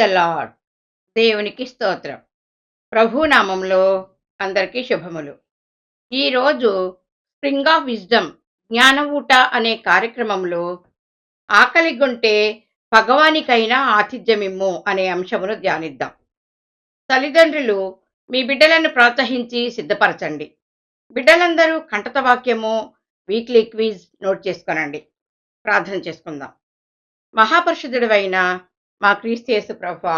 Praise the lord దేవునికి స్తోత్రం. ప్రభు నామంలో అందరికీ శుభములు. ఈరోజు స్ప్రింగ్ ఆఫ్ విజ్డమ్ జ్ఞాన ఊట అనే కార్యక్రమంలో ఆకలి గుంటే భగవానికైనా ఆతిథ్యమిమ్ము అనే అంశమును ధ్యానిద్దాం. తల్లిదండ్రులు మీ బిడ్డలను ప్రోత్సహించి సిద్ధపరచండి. బిడ్డలందరూ కంటత వాక్యము వీక్లీ క్విజ్ నోట్ చేసుకోనండి. ప్రార్థన చేసుకుందాం. మహాపరిషుద్ధుడైన మా క్రీస్తు ప్రభా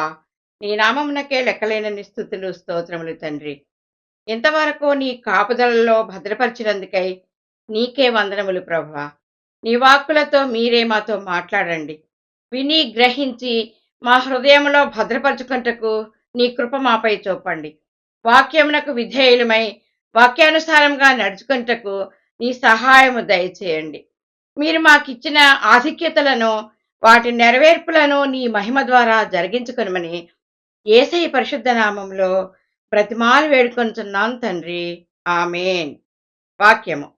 నీ నామమునకే లెక్కలేనని స్థుతులు స్తోత్రములు తండ్రి. ఇంతవరకు నీ కాపుదలలో భద్రపరిచినందుకై నీకే వందనములు ప్రభా. నీ వాక్కులతో మీరే మాతో మాట్లాడండి. విని గ్రహించి మా హృదయంలో భద్రపరచుకుంటకు నీ కృప మాపై చూపండి. వాక్యమునకు విధేయులమై వాక్యానుసారంగా నడుచుకుంటకు నీ సహాయము దయచేయండి. మీరు మాకిచ్చిన ఆధిక్యతలను వాటి నెరవేర్పులను నీ మహిమ ద్వారా జరిగించుకొనమని ఏసై పరిశుద్ధ నామంలో ప్రతిమాలు వేడుకొంచున్నాను తండ్రి. ఆమెన్. వాక్యము.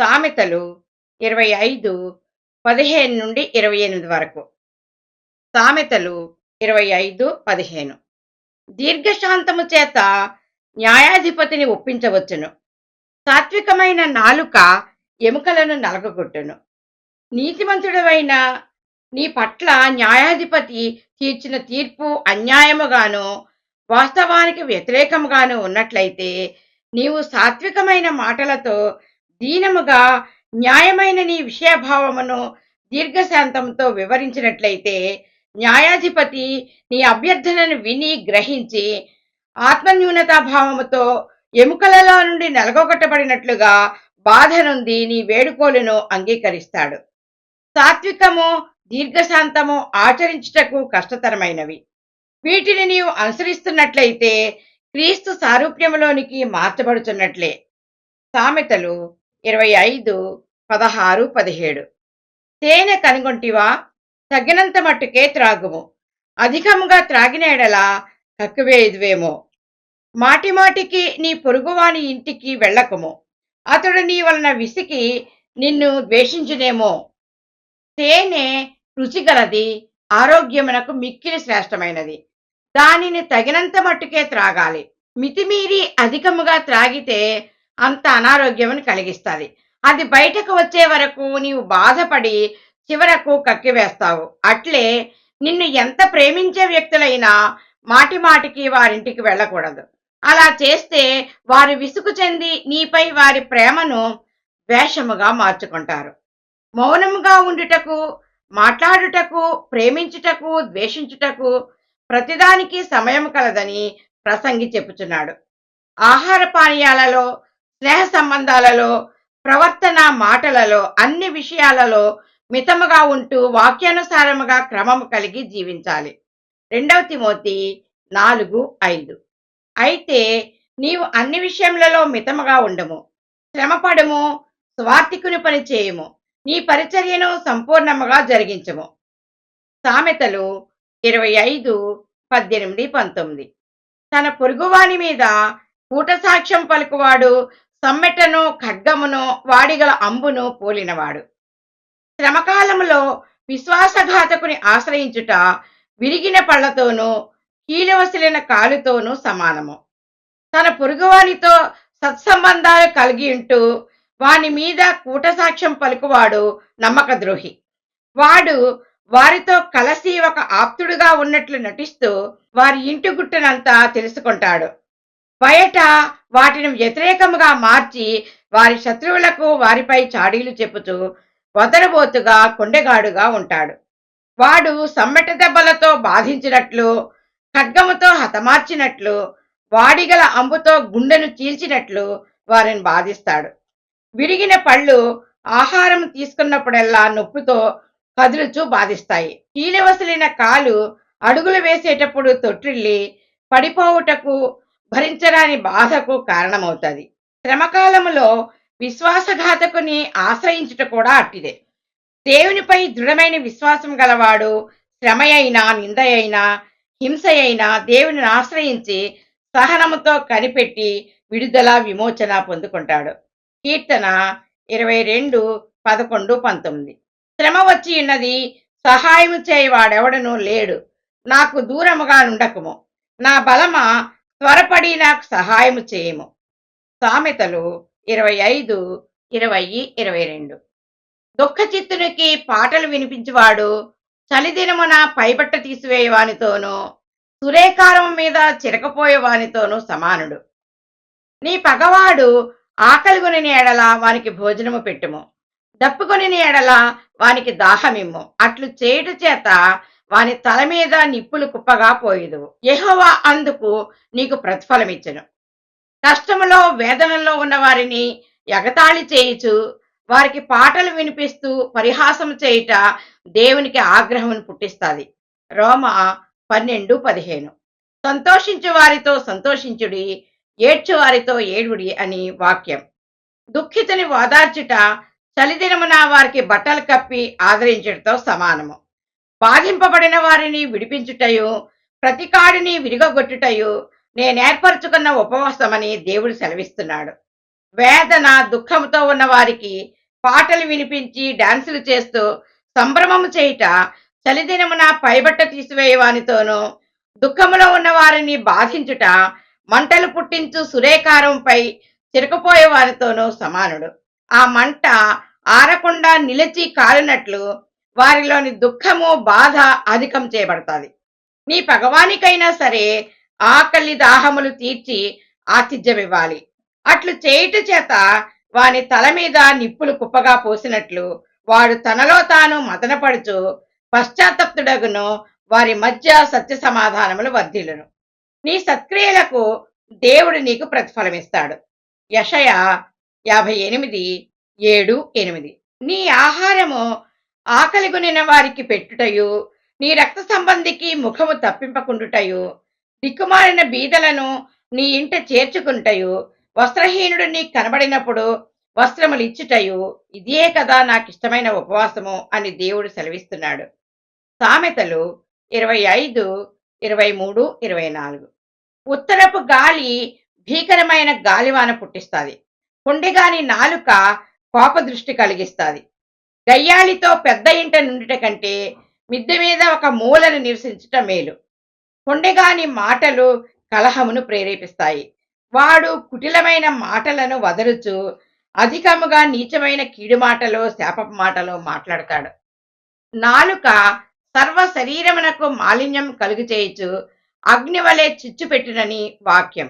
సామెతలు ఇరవై ఐదు పదిహేను నుండి ఇరవై ఎనిమిది వరకు. సామెతలు ఇరవై ఐదు పదిహేను. దీర్ఘశాంతము చేత న్యాయాధిపతిని ఒప్పించవచ్చును. సాత్వికమైన నాలుక ఎముకలను నలగగొట్టును. నీతిమంతుడవైన నీ పట్ల న్యాయాధిపతి తీర్చిన తీర్పు అన్యాయముగాను వాస్తవానికి వ్యతిరేకముగాను ఉన్నట్లయితే నీవు సాత్వికమైన మాటలతో దీనముగా న్యాయమైన నీ విషయభావమును దీర్ఘశాంతంతో వివరించినట్లయితే న్యాయాధిపతి నీ అభ్యర్థనను విని గ్రహించి ఆత్మన్యూనతాభావముతో ఎముకలలో నుండి నలగొగొట్టబడినట్లుగా బాధ నుండి నీ వేడుకోలను అంగీకరిస్తాడు. సాత్వికము దీర్ఘశాంతము ఆచరించుటకు కష్టతరమైనవి. వీటిని నీవు అనుసరిస్తున్నట్లయితే క్రీస్తు సారూప్యములోనికి మార్చబడుతున్నట్లే సామెతలు ఇరవై ఐదు పదహారు పదిహేడు. తేనె కనుగొంటివా? తగినంత మట్టుకే త్రాగుము. అధికముగా త్రాగిన ఎడల కక్కువేదువేమో మాటిమాటికి నీ పొరుగువాని ఇంటికి వెళ్ళకము. అతడు నీ వలన విసికి నిన్ను ద్వేషించునేమో. తేనె రుచిగలది ఆరోగ్యమునకు మిక్కిలి శ్రేష్టమైనది. దానిని తగినంత మట్టుకే త్రాగాలి. మితిమీరి అధికముగా త్రాగితే అంత అనారోగ్యమును కలిగిస్తుంది. అది బయటకు వచ్చే వరకు నీవు బాధపడి చివరకు కక్కివేస్తావు అట్లే నిన్ను ఎంత ప్రేమించే వ్యక్తులైనా మాటి మాటికి వారింటికి వెళ్ళకూడదు. అలా చేస్తే వారు విసుగు చెంది నీపై వారి ప్రేమను వేషముగా మార్చుకుంటారు. మౌనముగా ఉండుటకు మాట్లాడుటకు ప్రేమించుటకు ద్వేషించుటకు ప్రతిదానికి సమయం కలదని ప్రసంగి చెప్పుచున్నాడు. ఆహార పానీయాలలో స్నేహ సంబంధాలలో ప్రవర్తన మాటలలో అన్ని విషయాలలో మితముగా ఉంటూ వాక్యానుసారముగా క్రమము కలిగి జీవించాలి. రెండవ తిమోతి నాలుగు ఐదు. అయితే నీవు అన్ని విషయములలో మితముగా ఉండము. శ్రమపడము స్వార్థికుని పని చేయము. నీ పరిచర్యను సంపూర్ణముగా జరిగించము. సామెతలు ఇరవై ఐదు పద్దెనిమిది పంతొమ్మిది. తన పొరుగువాని మీద కూటసాక్ష్యం పలుకువాడు సమ్మెటను ఖడ్గమును వాడిగల అంబును పోలినవాడు. శ్రమకాలములో విశ్వాసఘాతకుని ఆశ్రయించుట విరిగిన పళ్ళతోనూ కీలవసిలిన కాలుతోనూ సమానము. తన పొరుగువానితో సత్సంబంధాలు కలిగి ఉంటూ వాని మీద కూటసాక్ష్యం పలుకువాడు నమ్మక ద్రోహి వాడు వారితో కలసి ఒక ఆప్తుడుగా ఉన్నట్లు నటిస్తూ వారి ఇంటి గుట్టనంతా తెలుసుకుంటాడు. బయట వాటిని వ్యతిరేకముగా మార్చి వారి శత్రువులకు వారిపై చాడీలు చెప్పుతూ వదలబోతుగా కొండెగాడుగా ఉంటాడు. వాడు సమ్మెట దెబ్బలతో బాధించినట్లు ఖడ్గముతో హతమార్చినట్లు వాడిగల అంబుతో గుండెను చీల్చినట్లు వారిని బాధిస్తాడు. విరిగిన పళ్ళు ఆహారం తీసుకున్నప్పుడల్లా నొప్పితో కదులుచూ బాధిస్తాయి. కీలవసలిన కాలు అడుగులు వేసేటప్పుడు తొట్టిల్లి పడిపోవుటకు భరించరాని బాధకు కారణమవుతుంది. శ్రమకాలములో విశ్వాసఘాతకుని ఆశ్రయించుట కూడా అట్టిదే. దేవునిపై దృఢమైన విశ్వాసం గలవాడు శ్రమ అయినా నింద అయినా హింస అయినా దేవుని ఆశ్రయించి సహనముతో కనిపెట్టి విడుదల విమోచన పొందుకుంటాడు. కీర్తన ఇరవై రెండు పదకొండు పంతొమ్మిది. శ్రమ వచ్చి ఉన్నది సహాయము చేయవాడెవడనూ లేడు. నాకు దూరముగా నుండకుము. నా బలమ త్వరపడి నాకు సహాయము చేయము. సామెతలు ఇరవై ఐదు ఇరవై ఇరవై రెండు. దుఃఖచిత్తునికి పాటలు వినిపించువాడు చలిదినమున పైబట్ట తీసివేయవానితోనూ సురేకారం మీద చిరకపోయేవానితోనూ సమానుడు. నీ పగవాడు ఆకలిగొని ఎడల వానికి భోజనము పెట్టుము. దప్పుకొని ఎడల వానికి దాహమిమ్ము. అట్లు చేయుట చేత వాని తల మీద నిప్పులు కుప్పగా పోయేదు యహోవా అందుకు నీకు ప్రతిఫలమిచ్చను. కష్టములో వేదనలో ఉన్న వారిని ఎగతాళి చేయుచు వారికి పాటలు వినిపిస్తూ పరిహాసం చేయుట దేవునికి ఆగ్రహం పుట్టిస్తాది. రోమ పన్నెండు పదిహేను. సంతోషించు వారితో సంతోషించుడి ఏడ్చువారితో ఏడుడి అని వాక్యం. దుఃఖితుని ఓదార్చుట చలిదినమున వారికి బట్టలు కప్పి ఆదరించుటతో సమానము. బాధింపబడిన వారిని విడిపించుటయు ప్రతికాడిని విరిగొట్టుటయు నేనేర్పరచుకున్న ఉపవాసమని దేవుడు సెలవిస్తున్నాడు. వేదన దుఃఖంతో ఉన్న వారికి పాటలు వినిపించి డాన్సులు చేస్తూ సంభ్రమము చేయుట చలిదినమున పైబట్ట తీసివేయవానితోనూ దుఃఖములో ఉన్న వారిని బాధించుట మంటలు పుట్టించు సురేకారంపై చిరకపోయే వారితోనూ సమానుడు. ఆ మంట ఆరకుండా నిలిచి కాలినట్లు వారిలోని దుఃఖము బాధ అధికం చేయబడతాది. నీ పగవానికైనా సరే ఆకలి దాహములు తీర్చి ఆతిథ్యమివ్వాలి. అట్లు చేయుట చేత వాని తల మీద నిప్పులు కుప్పగా పోసినట్లు వాడు తనలో తాను మదనపడుచు పశ్చాత్తప్తుడగును వారి మధ్య సత్య సమాధానములు వర్ధిల్లును. నీ సత్క్రియలకు దేవుడు నీకు ప్రతిఫలమిస్తాడు. యషయ యాభై ఎనిమిది ఏడు ఎనిమిది. నీ ఆహారము ఆకలిగొనిన వారికి పెట్టుటయు నీ రక్త సంబంధికి ముఖము తప్పింపకుండుటయు దిక్కుమారిన బీదలను నీ ఇంట చేర్చుకుంటయు వస్త్రహీనుడు నీకు కనబడినప్పుడు వస్త్రములు ఇచ్చుటయు ఇదే కదా నాకు ఇష్టమైన ఉపవాసము అని దేవుడు సెలవిస్తున్నాడు. సామెతలు ఇరవై ఐదు ఇరవై మూడు ఇరవై నాలుగు. ఉత్తరపు గాలి భీకరమైన గాలివాన పుట్టిస్తుంది. కొండెగాని నాలుక కోప దృష్టి కలిగిస్తుంది. గయ్యాళితో పెద్ద ఇంట నుండిట కంటే మిద్దె మీద ఒక మూలను నివసించటం మేలు. కొండెగాని మాటలు కలహమును ప్రేరేపిస్తాయి. వాడు కుటిలమైన మాటలను వదరుచు అధికముగా నీచమైన కీడు మాటలు శాపపు మాటలు మాట్లాడతాడు. నాలుక సర్వ శరీరమునకు మాలిన్యం కలుగు చేయొచ్చు అగ్ని వలె చిచ్చు పెట్టునని వాక్యం.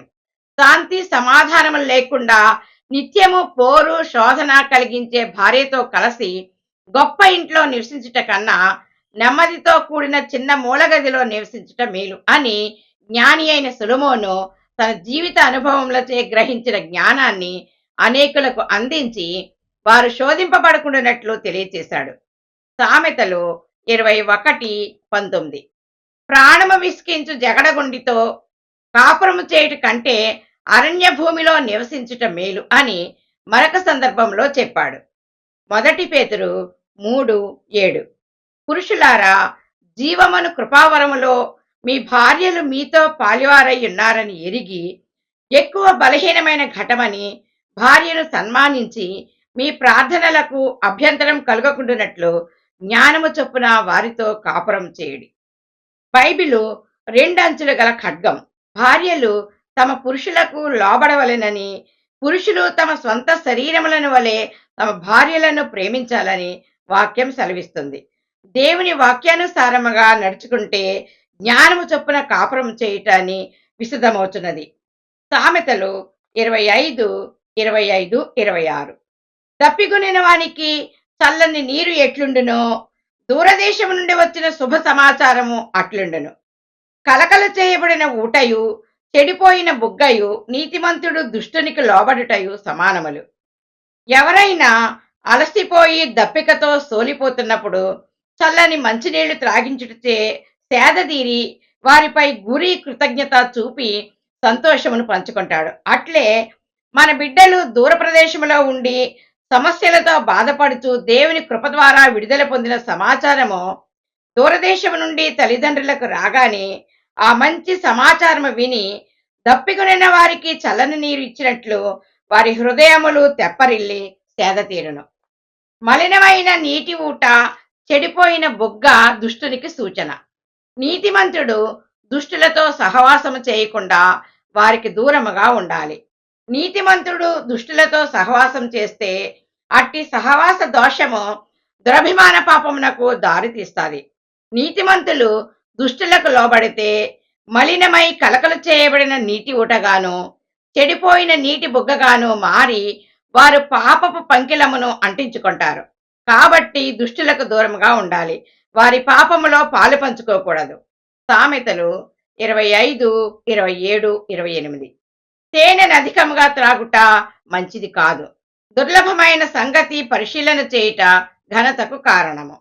శాంతి సమాధానము లేకుండా నిత్యము పోరు శోధన కలిగించే భార్యతో కలిసి గొప్ప ఇంట్లో నివసించుట కన్నా నెమ్మదితో కూడిన చిన్న మూలగదిలో నివసించుట మేలు అని జ్ఞాని అయిన సులమోను తన జీవిత అనుభవములచే గ్రహించిన జ్ఞానాన్ని అనేకులకు అందించి వారు శోధింపబడకుండానట్లు తెలియచేశాడు. సామెతలు ఇరవై ఒకటి పంతొమ్మిది. ప్రాణము విసికించు జగడగుండితో కాపురము చేయుట కంటే అరణ్య భూమిలో నివసించుట మేలు అని మరొక సందర్భంలో చెప్పాడు. మొదటి పేతురు మూడు ఏడు. పురుషులారా జీవమను కృపావరములో మీ భార్యలు మీతో పాలివారై ఉన్నారని ఎరిగి ఎక్కువ బలహీనమైన ఘటమని భార్యను సన్మానించి మీ ప్రార్థనలకు అభ్యంతరం కలుగకుండానట్లు జ్ఞానము చొప్పున వారితో కాపురం చేయడి. బైబిలు రెండంచులు గల ఖడ్గం. భార్యలు తమ పురుషులకు లోబడవలెనని పురుషులు తమ స్వంత శరీరములను వలె తమ భార్యలను ప్రేమించాలని వాక్యం సెలవిస్తుంది. దేవుని వాక్యానుసారముగా నడుచుకుంటే జ్ఞానము చొప్పున కాపురం చేయటాన్ని విశదమవుతున్నది సామెతలు ఇరవై ఐదు ఇరవై ఐదు ఇరవై ఆరు. తప్పికొనిన వానికి చల్లని నీరు ఎట్లుండునో దూరదేశం నుండి వచ్చిన శుభ సమాచారము అట్లుండును. కలకల చేయబడిన ఊటయు చెడిపోయిన బుగ్గయు నీతిమంతుడు దుష్టునికి లోబడుటయు సమానములు. ఎవరైనా అలసిపోయి దప్పికతో సోలిపోతున్నప్పుడు చల్లని మంచినీళ్ళు త్రాగించుటచే సేదదీరి వారిపై గురి కృతజ్ఞత చూపి సంతోషమును పంచుకుంటాడు. అట్లే మన బిడ్డలు దూర ప్రదేశంలో ఉండి సమస్యలతో బాధపడుతూ దేవుని కృప ద్వారా విడుదల పొందిన సమాచారము దూరదేశం నుండి తల్లిదండ్రులకు రాగానే ఆ మంచి సమాచారము విని దప్పికొనిన వారికి చల్లని నీరు ఇచ్చినట్లు వారి హృదయములు తెప్పరిల్లి సేద తీరును. మలినమైన నీటి ఊట చెడిపోయిన బొగ్గ దుష్టునికి సూచన. నీతిమంతుడు దుష్టులతో సహవాసము చేయకుండా వారికి దూరముగా ఉండాలి. నీతిమంతుడు దుష్టులతో సహవాసం చేస్తే అట్టి సహవాస దోషము దురభిమాన పాపమునకు దారితీస్తుంది నీతిమంతులు దుష్టులకు లోబడితే మలినమై కలకలు చేయబడిన నీటి ఊటగాను చెడిపోయిన నీటి బుగ్గగాను మారి వారు పాపపు పంకిలమును అంటించుకుంటారు. కాబట్టి దుష్టులకు దూరంగా ఉండాలి. వారి పాపములో పాలు పంచుకోకూడదు. సామెతలు ఇరవై ఐదు ఇరవై ఏడు ఇరవై ఎనిమిది. తేనెను అధికముగా త్రాగుట మంచిది కాదు. దుర్లభమైన సంగతి పరిశీలన చేయుట ఘనతకు కారణము.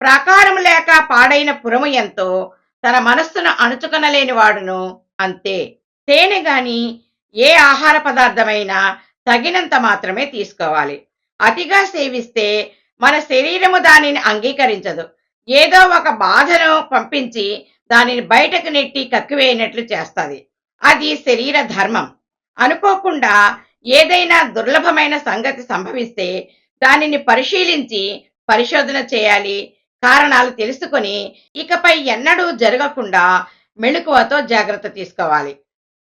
ప్రాకారం లేక పాడైన పురము ఎంతో తన మనస్సును అణుచుకొనలేని వాడును అంతే. తేనె గాని ఏ ఆహార పదార్థమైనా తగినంత మాత్రమే తీసుకోవాలి. అతిగా సేవిస్తే మన శరీరము దానిని అంగీకరించదు. ఏదో ఒక బాధను పంపించి దానిని బయటకు నెట్టి కక్కివేయనట్లు చేస్తుంది. అది శరీర ధర్మం. అనుకోకుండా ఏదైనా దుర్లభమైన సంగతి సంభవిస్తే దానిని పరిశీలించి పరిశోధన చేయాలి. కారణాలు తెలుసుకొని ఇకపై ఎన్నడూ జరగకుండా మెళుకువతో జాగ్రత్త తీసుకోవాలి.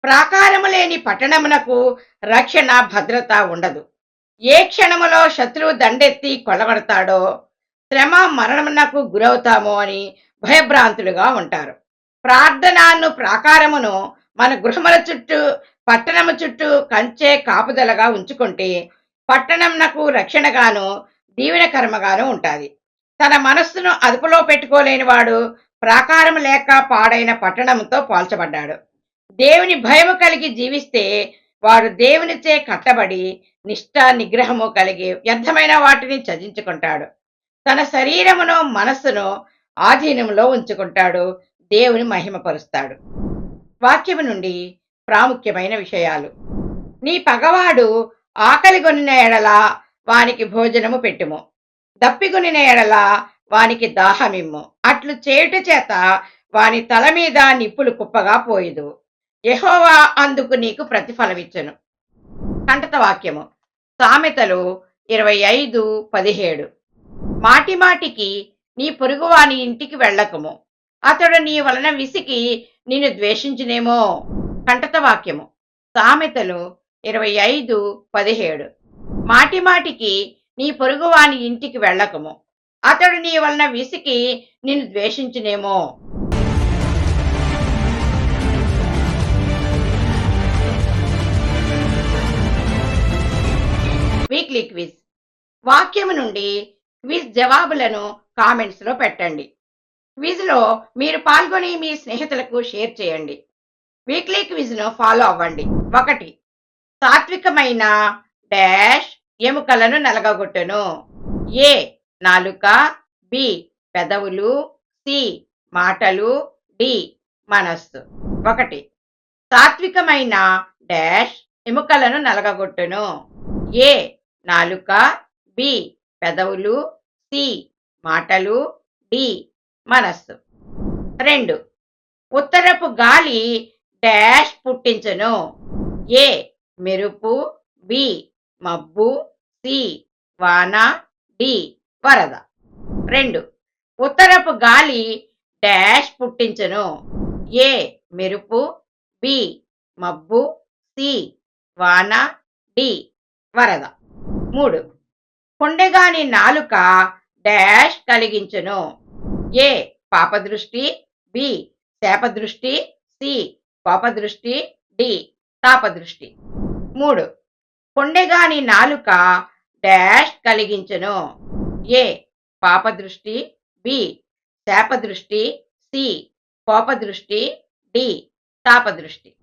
ప్రాకారము లేని పట్టణమునకు రక్షణ భద్రత ఉండదు. ఏ క్షణములో శత్రువు దండెత్తి కొలబడతాడో శ్రమ మరణమునకు గురవుతామో అని భయభ్రాంతులుగా ఉంటారు. ప్రార్థనాను ప్రాకారమును మన గృహముల చుట్టూ పట్టణము చుట్టూ కంచే కాపుదలగా ఉంచుకుంటే పట్టణంనకు రక్షణగాను దీవెనకర్మగాను ఉంటుంది. తన మనస్సును అదుపులో పెట్టుకోలేని వాడు ప్రాకారం లేక పాడైన పట్టణంతో పోల్చబడ్డాడు. దేవుని భయము కలిగి జీవిస్తే వాడు దేవునిచే కట్టబడి నిష్ఠ నిగ్రహము కలిగి వ్యర్థమైన వాటిని చదించుకుంటాడు తన శరీరమును మనస్సును ఆధీనంలో ఉంచుకుంటాడు. దేవుని మహిమపరుస్తాడు. వాక్యము నుండి ప్రాముఖ్యమైన విషయాలు. నీ పగవాడు ఆకలిగొనిన ఎడల వానికి భోజనము పెట్టుము. దప్పిగొనిన ఎడల వానికి దాహమిమ్ము. అట్లు చేయుట చేత వాని తల మీద నిప్పులు కుప్పగా పోయిదు యహోవా అందుకు నీకు ప్రతిఫలమిచ్చును. కంటత వాక్యము. సామెతలు ఇరవై ఐదు పదిహేడు. మాటిమాటికి నీ పొరుగువాని ఇంటికి వెళ్ళకము. అతడు నీ వలన విసికి నిన్ను ద్వేషించునేమో. కంఠత వాక్యము. సామెతలు ఇరవై ఐదు పదిహేడు. మాటిమాటికి నీ పొరుగువాని ఇంటికి వెళ్ళకము. అతడు నీ వలన విసికి నిన్ను ద్వేషించునేమో. Weekly quiz. వాక్యము నుండి క్విజ్ జవాబులను కామెంట్స్లో పెట్టండి. క్విజ్లో మీరు పాల్గొని మీ స్నేహితులకు షేర్ చేయండి. వీక్లీ క్విజ్ను ఫాలో అవ్వండి. ఒకటి సాత్వికమైన డాష్ ఎముకలను నలగగొట్టును. ఏ నాలుక బి పెదవులు సి మాటలు డి మనస్సు. ఒకటి సాత్వికమైన డాష్ ఎముకలను నలగగొట్టును. ఏ నాలుక బి పెదవులు సి మాటలు డి మనస్సు. రెండు ఉత్తరపు గాలి డాష్ పుట్టించను. ఏ మెరుపు బి మబ్బు సి వాన డి వరద. రెండు ఉత్తరపు గాలి డాష్ పుట్టించను. ఏ మెరుపు బి మబ్బు సి వాన డి వరద. మూడు కొండెగాని నాలుక డాష్ కలిగించును. ఏ పాపదృష్టి బి శాపదృష్టి సి కోపదృష్టి డి తాపదృష్టి. మూడు కొండెగాని నాలుక డాష్ కలిగించును. ఏ పాపదృష్టి బి శాపదృష్టి సి కోపదృష్టి డి తాపదృష్టి.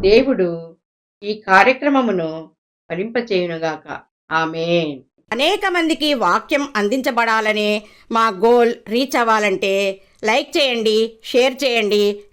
దేవుడు ఈ కార్యక్రమమును ఫలింపచేయునుగాక. ఆమె అనేక మందికి వాక్యం అందించబడాలనే మా గోల్ రీచ్ అవ్వాలంటే లైక్ చేయండి షేర్ చేయండి